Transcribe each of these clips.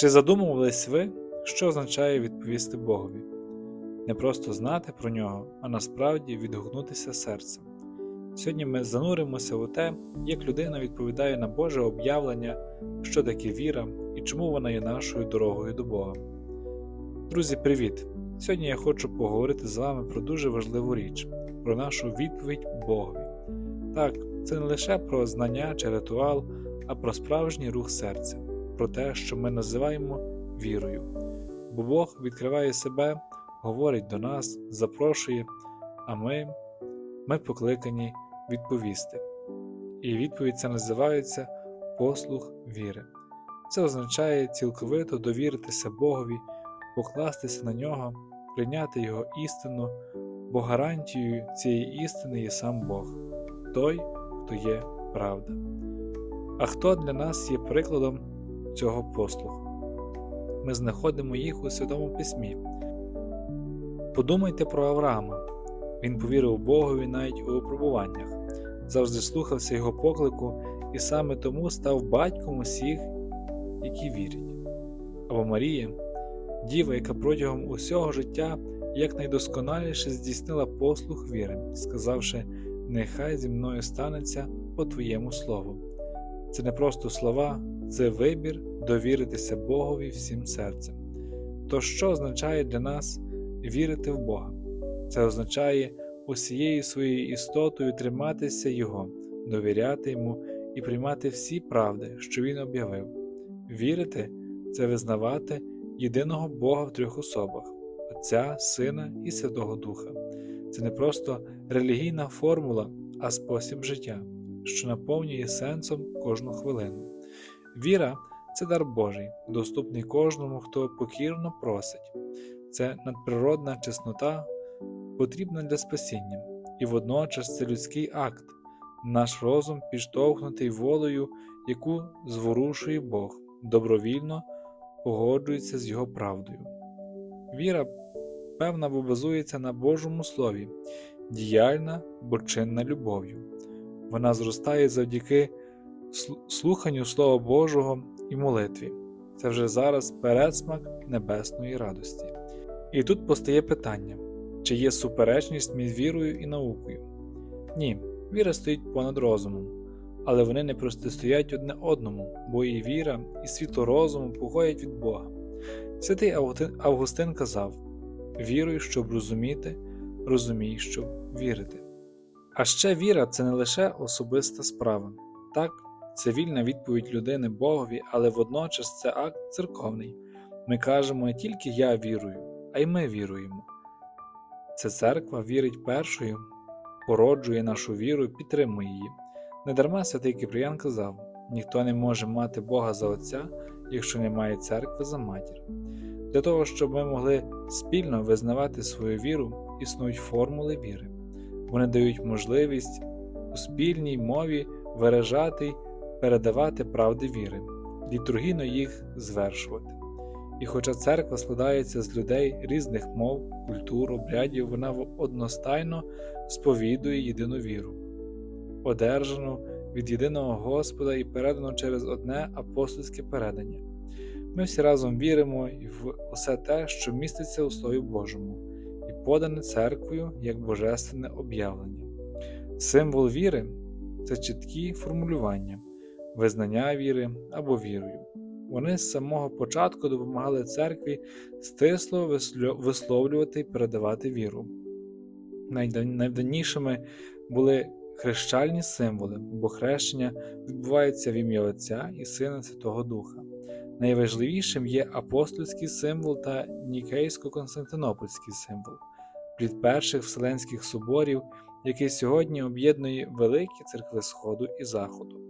Чи задумувались ви, що означає відповісти Богові? Не просто знати про нього, а насправді відгукнутися серцем. Сьогодні ми зануримося у те, як людина відповідає на Боже об'явлення, що таке віра і чому вона є нашою дорогою до Бога. Друзі, привіт! Сьогодні я хочу поговорити з вами про дуже важливу річ, про нашу відповідь Богові. Так, це не лише про знання чи ритуал, а про справжній рух серця, про те, що ми називаємо вірою. Бо Бог відкриває себе, говорить до нас, запрошує, а ми, ми покликані відповісти. І відповідь це називається послух віри. Це означає цілковито довіритися Богові, покластися на нього, прийняти Його істину, бо гарантією цієї істини є сам Бог, той, хто є правда. А хто для нас є прикладом цього послуху? Ми знаходимо їх у Святому Письмі. Подумайте про Авраама. Він повірив Богові навіть у випробуваннях, завжди слухався його поклику і саме тому став батьком усіх, які вірять. Або Марія, діва, яка протягом усього життя якнайдосконаліше здійснила послух віри, сказавши: Нехай зі мною станеться по Твоєму слову. Це не просто слова, це вибір довіритися Богові всім серцем. То що означає для нас вірити в Бога? Це означає усією своєю істотою триматися Його, довіряти Йому і приймати всі правди, що Він об'явив. Вірити це визнавати єдиного Бога в трьох особах Отця, Сина і Святого Духа. Це не просто релігійна формула, а спосіб життя, що наповнює сенсом кожну хвилину. Віра це дар Божий, доступний кожному, хто покірно просить. Це надприродна чеснота, потрібна для спасіння, і водночас це людський акт, наш розум підштовхнутий волею, яку зворушує Бог, добровільно погоджується з Його правдою. Віра, певна, бо базується на Божому Слові, діяльна бо чинна любов'ю. Вона зростає завдяки слуханню Слова Божого і молитві. Це вже зараз передсмак небесної радості. І тут постає питання, чи є суперечність між вірою і наукою? Ні, віра стоїть понад розумом, але вони не протистоять одне одному, бо і віра, і світло розуму походять від Бога. Святий Августин казав: віруй, щоб розуміти, розумій, щоб вірити. А ще віра це не лише особиста справа. Так, це вільна відповідь людини Богові, але водночас це акт церковний. Ми кажемо не тільки я вірую, а й ми віруємо. Ця церква вірить першою, породжує нашу віру підтримує її. Недарма святий Киприян казав: ніхто не може мати Бога за Отця, якщо немає церкви за матір. Для того, щоб ми могли спільно визнавати свою віру, існують формули віри. Вони дають можливість у спільній мові виражати передавати правди віри, літургійно їх звершувати. І хоча церква складається з людей різних мов, культур, обрядів, вона одностайно сповідує єдину віру, одержану від єдиного Господа і передану через одне апостольське передання. Ми всі разом віримо в усе те, що міститься у Слові Божому, і подане церквою як божественне об'явлення. Символ віри це чіткі формулювання, визнання віри або вірою. Вони з самого початку допомагали церкві стисло висловлювати і передавати віру. Найдавнішими були хрещальні символи, бо хрещення відбувається в ім'я Отця і Сина Святого Духа. Найважливішим є апостольський символ та Нікейсько-Константинопольський символ, плід перших вселенських соборів, який сьогодні об'єднує великі церкви Сходу і Заходу.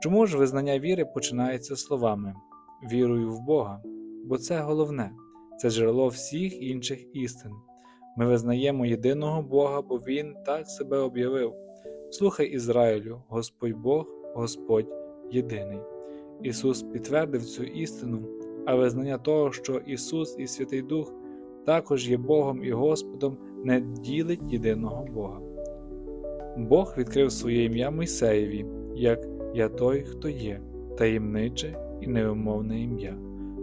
Чому ж визнання віри починається словами вірую в Бога? Бо це головне, це джерело всіх інших істин. Ми визнаємо єдиного Бога, бо Він так себе об'явив. Слухай Ізраїлю, Господь Бог, Господь єдиний. Ісус підтвердив цю істину, а визнання того, що Ісус і Святий Дух також є Богом і Господом, не ділить єдиного Бога. Бог відкрив своє ім'я Мойсеєві, як Я той, хто є, таємниче і невимовне ім'я.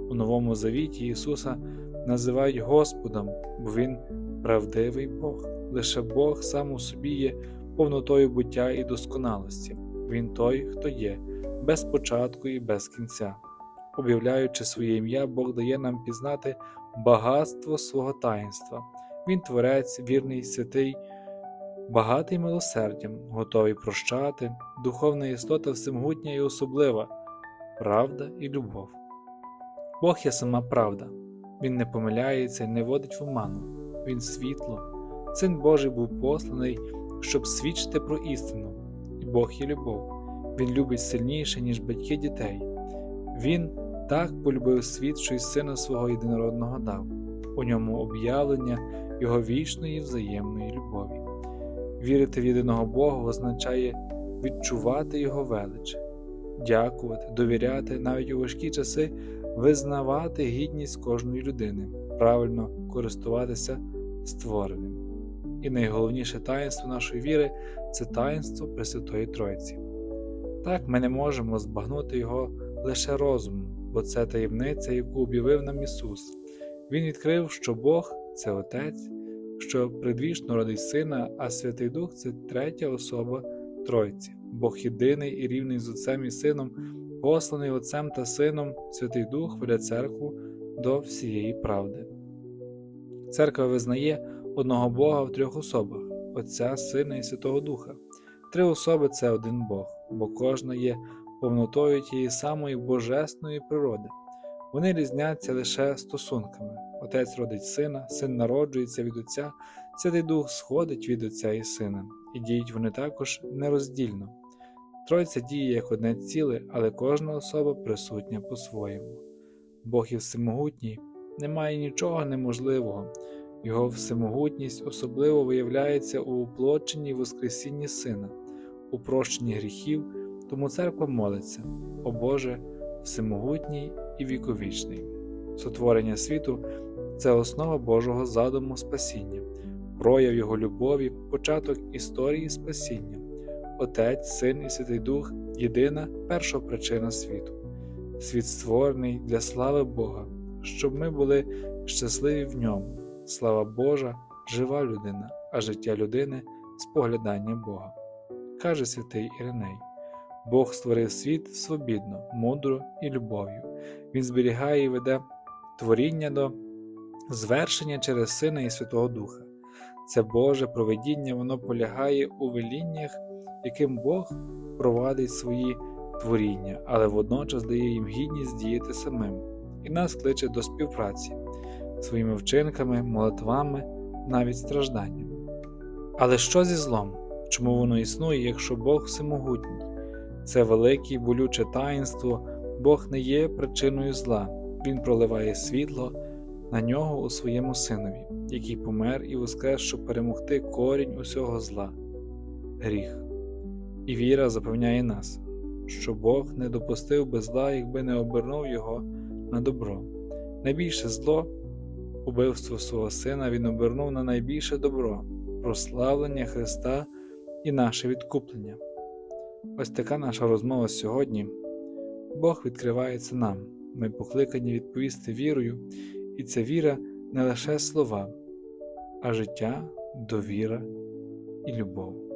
У Новому Завіті Ісуса називають Господом, бо Він правдивий Бог. Лише Бог сам у собі є повнотою буття і досконалості. Він той, хто є, без початку і без кінця. Об'являючи своє ім'я, Бог дає нам пізнати багатство свого таїнства. Він творець, вірний, святий, багатий милосердям, готовий прощати, духовна істота всемогутня і особлива, правда і любов. Бог є сама правда, Він не помиляється і не водить в оману, Він світло, Син Божий був посланий, щоб свідчити про істину, і Бог є любов. Він любить сильніше, ніж батьки дітей. Він так полюбив світ, що й сина свого єдинородного дав, у ньому об'явлення Його вічної взаємної любові. Вірити в єдиного Бога означає відчувати Його велич, дякувати, довіряти навіть у важкі часи, визнавати гідність кожної людини, правильно користуватися створеним. І найголовніше таїнство нашої віри це таїнство Пресвятої Тройці. Так, ми не можемо збагнути його лише розумом, бо це таємниця, яку об'явив нам Ісус. Він відкрив, що Бог це Отець, що предвічно родить Сина, а Святий Дух це третя особа Тройці, Бог єдиний і рівний з Отцем і Сином, посланий Отцем та Сином, Святий Дух веде церкву до всієї правди. Церква визнає одного Бога в трьох особах Отця, Сина і Святого Духа. Три особи це один Бог, бо кожна є повнотою тієї самої божесної природи. Вони різняться лише стосунками. Отець родить сина, син народжується від Отця, Святий Дух сходить від Отця і Сина, і діють вони також нероздільно. Тройця діє як одне ціле, але кожна особа присутня по-своєму. Бог є всемогутній, немає нічого неможливого. Його всемогутність особливо виявляється у уплоченні і Воскресінні Сина, у прощенні гріхів, тому церква молиться, о Боже, всемогутній і віковічний. Сотворення світу це основа Божого задуму спасіння, прояв Його любові, початок історії спасіння, Отець, Син і Святий Дух єдина перша причина світу, світ створений для слави Бога, щоб ми були щасливі в ньому. Слава Божа, жива людина, а життя людини споглядання Бога. Каже святий Іриней: Бог створив світ свобідно, мудро і любов'ю. Він зберігає і веде творіння до звершення через Сина і Святого Духа. Це Боже проведіння, воно полягає у веліннях, яким Бог провадить свої творіння, але водночас дає їм гідність діяти самим, і нас кличе до співпраці своїми вчинками, молитвами, навіть стражданнями. Але що зі злом? Чому воно існує, якщо Бог всемогутній? Це велике болюче таїнство, Бог не є причиною зла, Він проливає світло на нього у своєму синові, який помер і воскрес, щоб перемогти корінь усього зла, гріх. І віра запевняє нас, що Бог не допустив би зла, якби не обернув його на добро. Найбільше зло убивство свого Сина Він обернув на найбільше добро, прославлення Христа і наше відкуплення. Ось така наша розмова сьогодні. Бог відкривається нам, ми покликані відповісти вірою, і ця віра не лише слова, а життя, довіра і любов.